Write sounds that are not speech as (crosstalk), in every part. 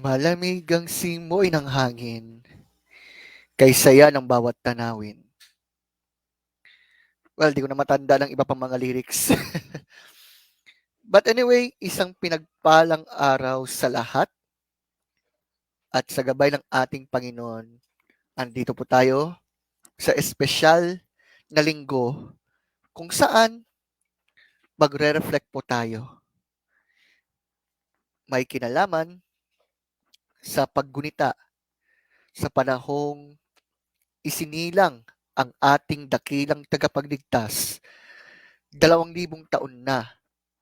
Malamig ang simoy ng hangin, kaysa yan ang bawat tanawin. Well, di ko na matanda ng iba pang mga lyrics. (laughs) But anyway, isang pinagpalang araw sa lahat at sa gabay ng ating Panginoon. Andito po tayo sa espesyal na linggo kung saan magre-reflect po tayo. May kinalaman sa paggunita sa panahong isinilang ang ating dakilang tagapagligtas, dalawang libong taon na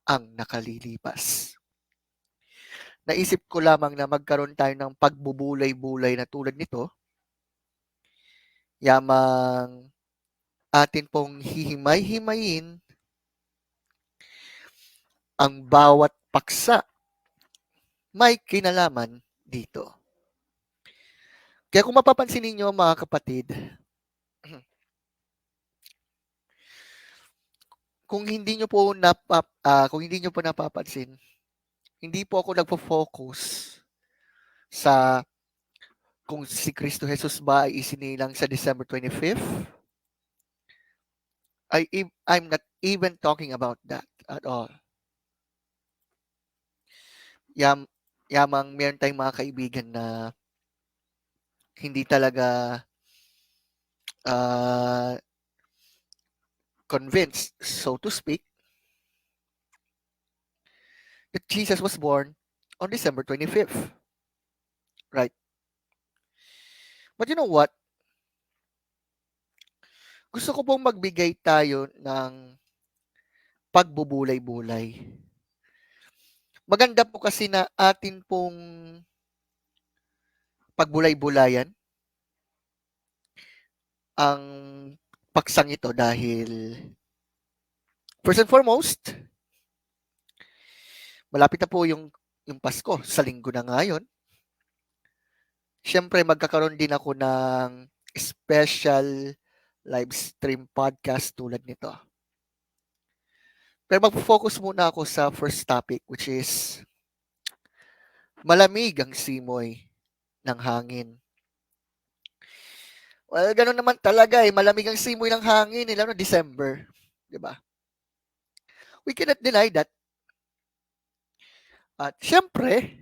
ang nakalilipas. Naisip ko lamang na magkaroon tayo ng pagbubulay-bulay na tulad nito. Yamang atin pong hihimay-himayin ang bawat paksa may kinalaman dito. Kaya kung mapapansin ninyo mga kapatid, (clears throat) kung hindi nyo po napap, uh, kung hindi nyo po napapansin, hindi po ako nagfo-focus sa kung si Kristo Jesus ba ay isinilang sa December 25th. I, I'm not even talking about that at all. Yam, yamang meron tayong mga kaibigan na hindi talaga uh, convinced, so to speak, that Jesus was born on December 25th. Right? But you know what? Gusto ko pong magbigay tayo ng pagbubulay-bulay Maganda po kasi na atin pong pagbulay-bulayan ang paksang ito dahil first and foremost, malapit na po yung, yung Pasko sa linggo na ngayon. Siyempre, magkakaroon din ako ng special live stream podcast tulad nito. Pero mag-focus muna ako sa first topic which is malamig ang simoy ng hangin. Well, ganun naman talaga eh. Malamig ang simoy ng hangin, eh, lalo December. Di ba? We cannot deny that. At syempre,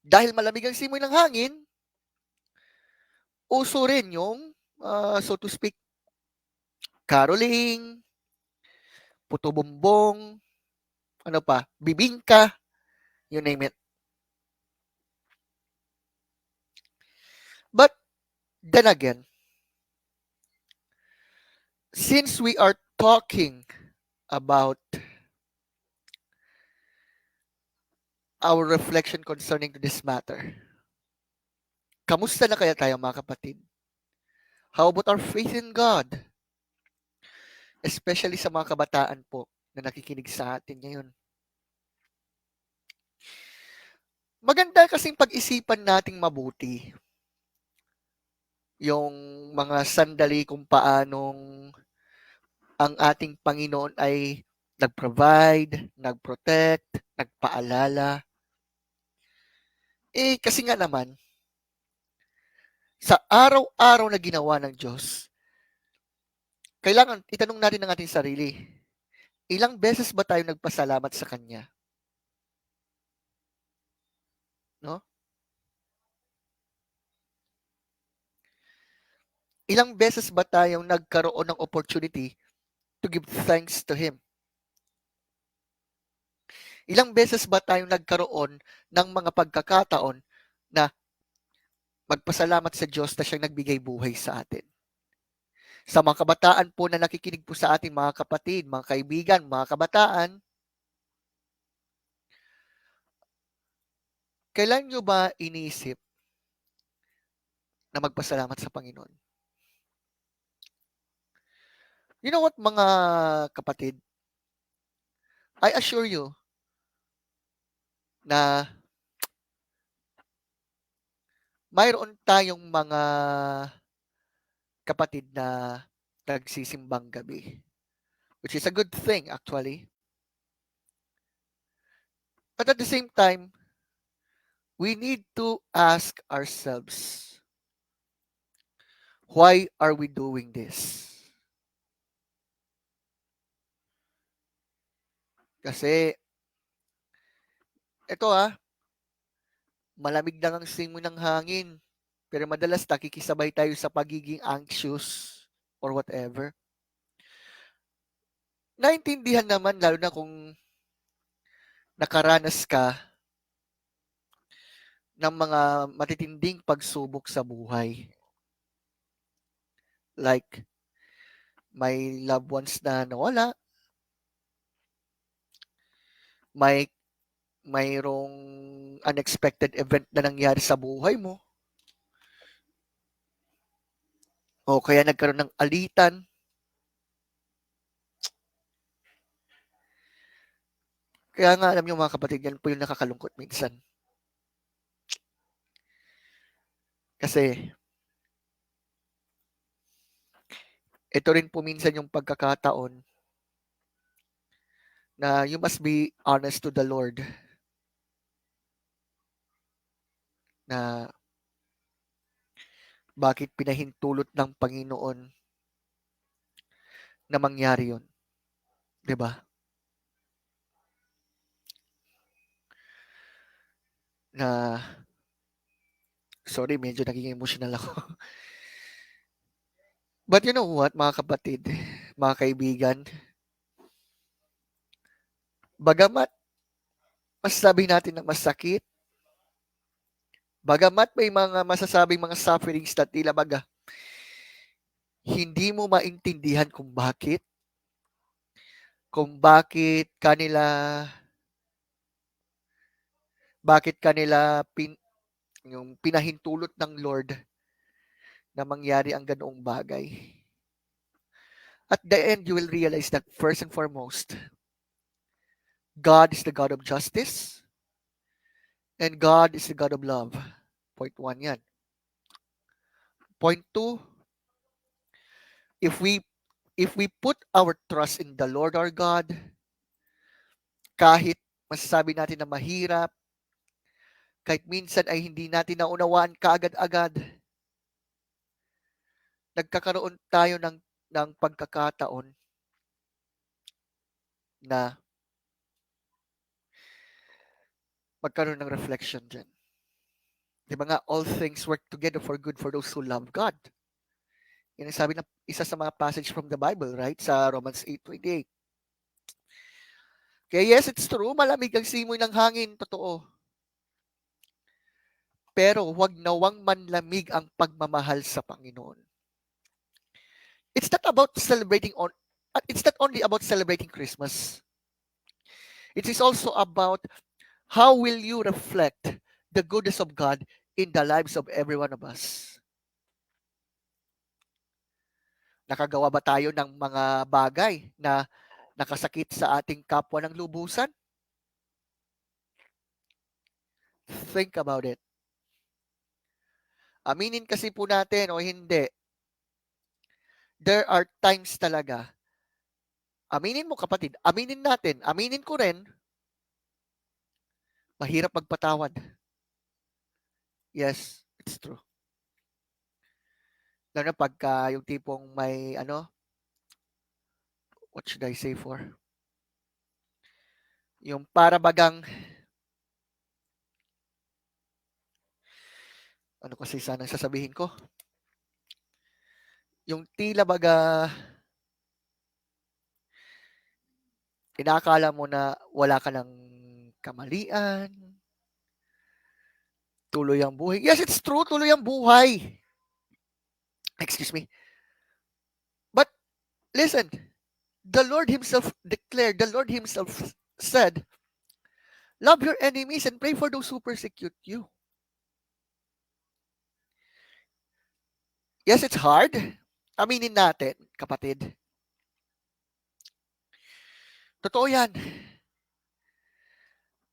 dahil malamig ang simoy ng hangin, uso rin yung, uh, so to speak, caroling, puto bumbong, ano pa, bibingka, you name it. But then again, since we are talking about our reflection concerning this matter, kamusta na kaya tayo mga kapatid? How about our faith in God? Especially sa mga kabataan po na nakikinig sa atin ngayon. Maganda kasing pag-isipan nating mabuti yung mga sandali kung paanong ang ating Panginoon ay nag-provide, nag-protect, nagpaalala. Eh, kasi nga naman, sa araw-araw na ginawa ng Diyos, kailangan itanong natin ng ating sarili, ilang beses ba tayo nagpasalamat sa Kanya? No? Ilang beses ba tayong nagkaroon ng opportunity to give thanks to Him? Ilang beses ba tayong nagkaroon ng mga pagkakataon na magpasalamat sa Diyos na siyang nagbigay buhay sa atin? Sa mga kabataan po na nakikinig po sa ating mga kapatid, mga kaibigan, mga kabataan, kailan nyo ba inisip na magpasalamat sa Panginoon? You know what, mga kapatid? I assure you na mayroon tayong mga kapatid na nagsisimbang gabi. Which is a good thing actually. But at the same time, we need to ask ourselves, why are we doing this? Kasi, ito ah, malamig lang ang simoy ng hangin. Pero madalas nakikisabay tayo sa pagiging anxious or whatever. Naintindihan naman, lalo na kung nakaranas ka ng mga matitinding pagsubok sa buhay. Like, may loved ones na nawala, may mayroong unexpected event na nangyari sa buhay mo, o kaya nagkaroon ng alitan, Kaya nga alam niyo mga kapatid, yan po yung nakakalungkot minsan. Kasi ito rin po minsan yung pagkakataon na you must be honest to the Lord na bakit pinahintulot ng Panginoon na mangyari yun. ba? Na sorry, medyo naging emotional ako. (laughs) But you know what, mga kapatid, mga kaibigan, bagamat masasabi natin na masakit, bagamat may mga masasabing mga sufferings na tila baga, hindi mo maintindihan kung bakit, kung bakit kanila bakit kanila pin, yung pinahintulot ng Lord na mangyari ang ganoong bagay. At the end, you will realize that first and foremost, God is the God of justice and God is the God of love. Point one yan. Point two, if we if we put our trust in the Lord our God, kahit masasabi natin na mahirap, kahit minsan ay hindi natin naunawaan kaagad-agad, nagkakaroon tayo ng, ng pagkakataon na magkaroon ng reflection dyan. Di ba nga, all things work together for good for those who love God. Yan ang sabi ng isa sa mga passage from the Bible, right? Sa Romans 8.28. Kaya yes, it's true, malamig ang simoy ng hangin, totoo. Pero huwag nawang manlamig ang pagmamahal sa Panginoon. It's not about celebrating on it's not only about celebrating Christmas. It is also about how will you reflect the goodness of God in the lives of every one of us. Nakagawa ba tayo ng mga bagay na nakasakit sa ating kapwa ng lubusan? Think about it. Aminin kasi po natin o hindi, there are times talaga, aminin mo kapatid, aminin natin, aminin ko rin, mahirap magpatawad. Yes, it's true. Lalo na pagka yung tipong may ano, what should I say for? Yung para bagang ano kasi sana sasabihin ko? Yung tila baga inakala mo na wala ka ng kamalian, tuloy ang buhay. Yes, it's true, tuloy ang buhay. Excuse me. But listen, the Lord himself declared, the Lord himself said, love your enemies and pray for those who persecute you. Yes, it's hard. Aminin natin, kapatid. Totoo yan.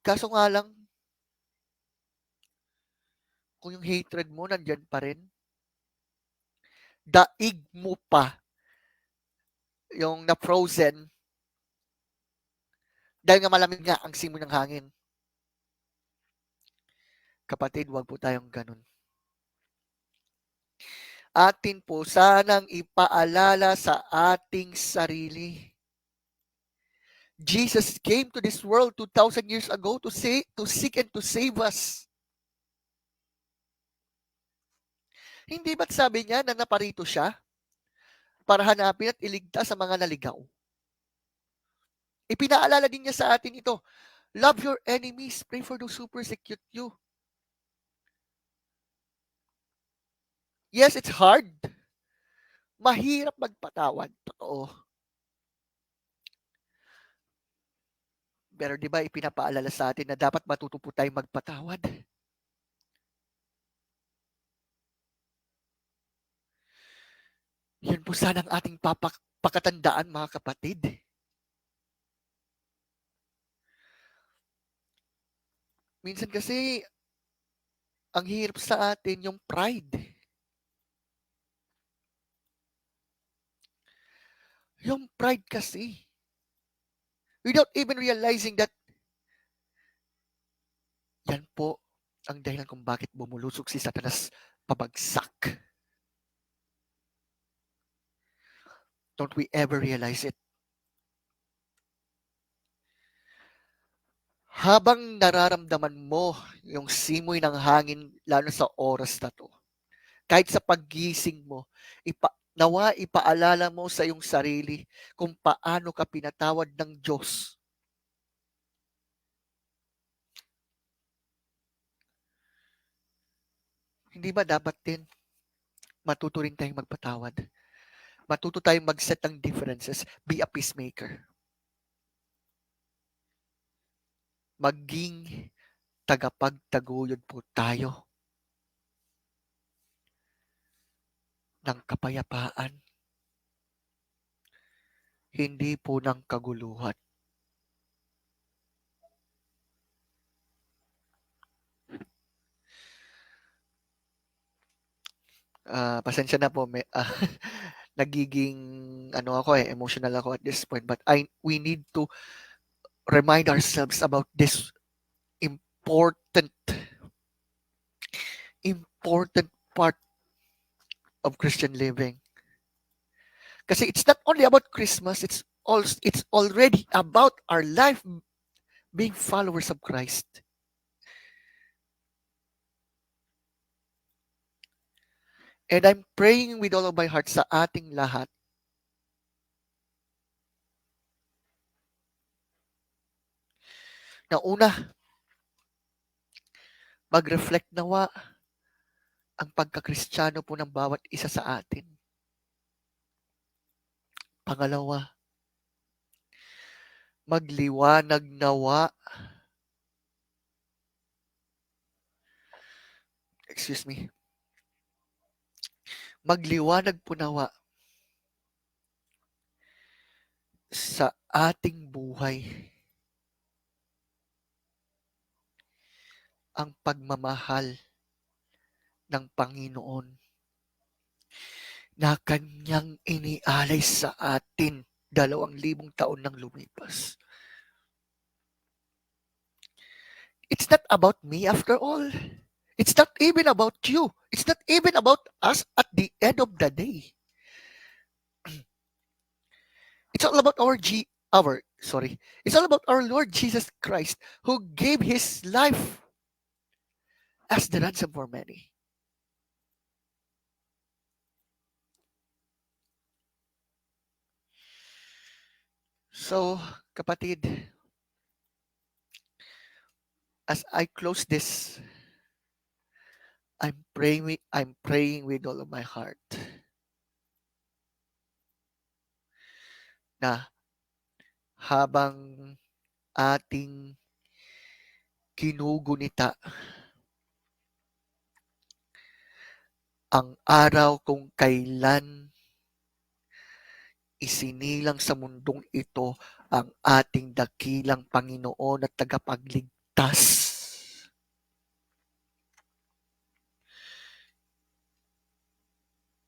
Kaso nga lang, kung yung hatred mo nandyan pa rin, daig mo pa yung na-frozen dahil nga malamig nga ang simoy ng hangin. Kapatid, wag po tayong ganun. Atin po sanang ipaalala sa ating sarili. Jesus came to this world 2,000 years ago to, say, to seek and to save us. Hindi ba't sabi niya na naparito siya para hanapin at iligtas sa mga naligaw? Ipinaalala din niya sa atin ito. Love your enemies. Pray for those who persecute you. Yes, it's hard. Mahirap magpatawad. Totoo. Pero di ba ipinapaalala sa atin na dapat matuto po tayong magpatawad? Yan po sana ang ating papak pakatandaan mga kapatid. Minsan kasi ang hirap sa atin yung pride. Yung pride kasi. Without even realizing that yan po ang dahilan kung bakit bumulusok si Satanas pabagsak. Don't we ever realize it? Habang nararamdaman mo yung simoy ng hangin, lalo sa oras na to, kahit sa paggising mo, ipa, nawa ipaalala mo sa iyong sarili kung paano ka pinatawad ng Diyos. Hindi ba dapat din matuto rin tayong magpatawad? Matuto tayong mag-set ng differences. Be a peacemaker. Maging tagapagtaguyod po tayo ng kapayapaan. Hindi po ng kaguluhan. Uh, pasensya na po, may, uh, (laughs) nagiging ano ako eh, emotional ako at this point. But I we need to remind ourselves about this important important part of Christian living. Kasi it's not only about Christmas, it's also it's already about our life being followers of Christ. And I'm praying with all of my heart sa ating lahat. Na una, mag-reflect nawa ang pagkakristyano po ng bawat isa sa atin. Pangalawa, magliwanag nawa excuse me magliwanag po nawa sa ating buhay ang pagmamahal ng Panginoon na kanyang inialay sa atin dalawang libong taon nang lumipas. It's not about me after all. It's not even about you. It's not even about us at the end of the day. (clears throat) It's all about our G our sorry. It's all about our Lord Jesus Christ who gave his life as the ransom for many. So, kapatid, as I close this I'm praying I'm praying with all of my heart. Na habang ating kinugunita ang araw kung kailan isinilang sa mundong ito ang ating dakilang Panginoon at tagapagligtas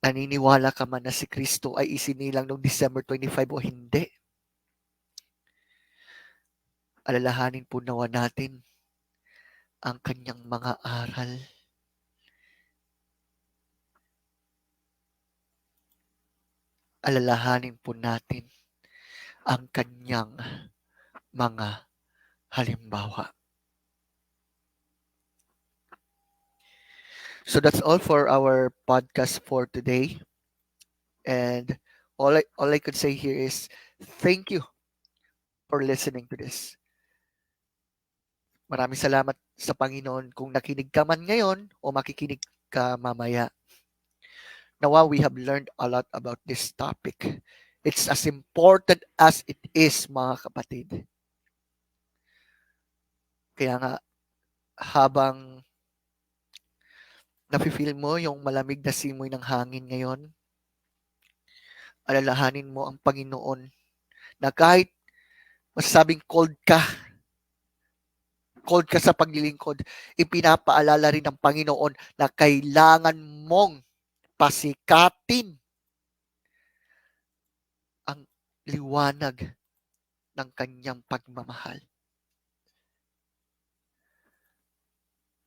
naniniwala ka man na si Kristo ay isinilang noong December 25 o hindi. Alalahanin po nawa natin ang kanyang mga aral. Alalahanin po natin ang kanyang mga halimbawa. So that's all for our podcast for today. And all I, all I could say here is thank you for listening to this. Maraming salamat sa Panginoon kung nakinig ka man ngayon o makikinig ka mamaya. Now we have learned a lot about this topic. It's as important as it is, mga kapatid. Kaya nga, habang nafe-feel mo yung malamig na simoy ng hangin ngayon, alalahanin mo ang Panginoon na kahit masasabing cold ka, cold ka sa paglilingkod, ipinapaalala rin ng Panginoon na kailangan mong pasikatin ang liwanag ng kanyang pagmamahal.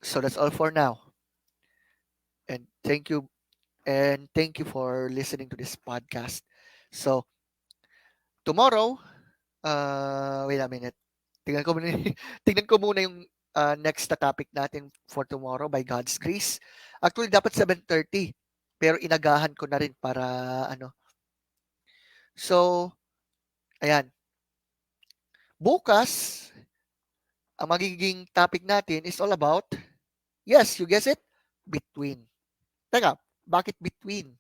So that's all for now. Thank you and thank you for listening to this podcast. So tomorrow, uh, wait a minute. Tingnan ko muna, (laughs) tingnan ko muna yung uh, next na topic natin for tomorrow by God's grace. Actually, dapat 7.30. Pero inagahan ko na rin para ano. So, ayan. Bukas, ang magiging topic natin is all about, yes, you guess it, between. Teka, bakit between?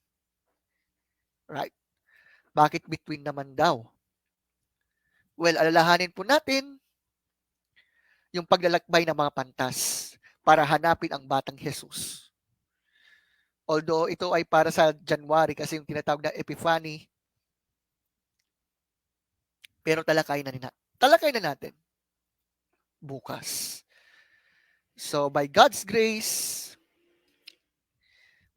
Right? Bakit between naman daw? Well, alalahanin po natin yung paglalakbay ng mga pantas para hanapin ang batang Jesus. Although ito ay para sa January kasi yung tinatawag na Epiphany, pero talakay na, nina, talakay na natin bukas. So by God's grace,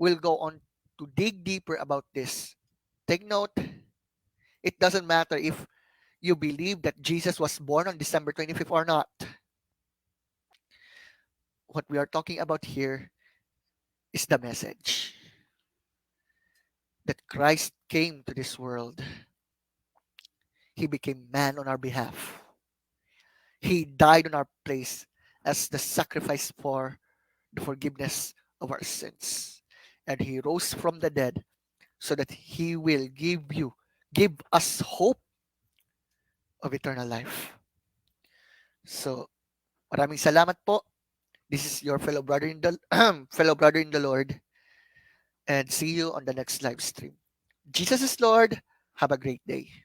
we'll go on to dig deeper about this. Take note, it doesn't matter if you believe that Jesus was born on December 25th or not. What we are talking about here is the message that Christ came to this world. He became man on our behalf. He died on our place as the sacrifice for the forgiveness of our sins. And he rose from the dead so that he will give you, give us hope of eternal life. So, maraming salamat po. This is your fellow brother in the (clears throat) fellow brother in the Lord. And see you on the next live stream. Jesus is Lord. Have a great day.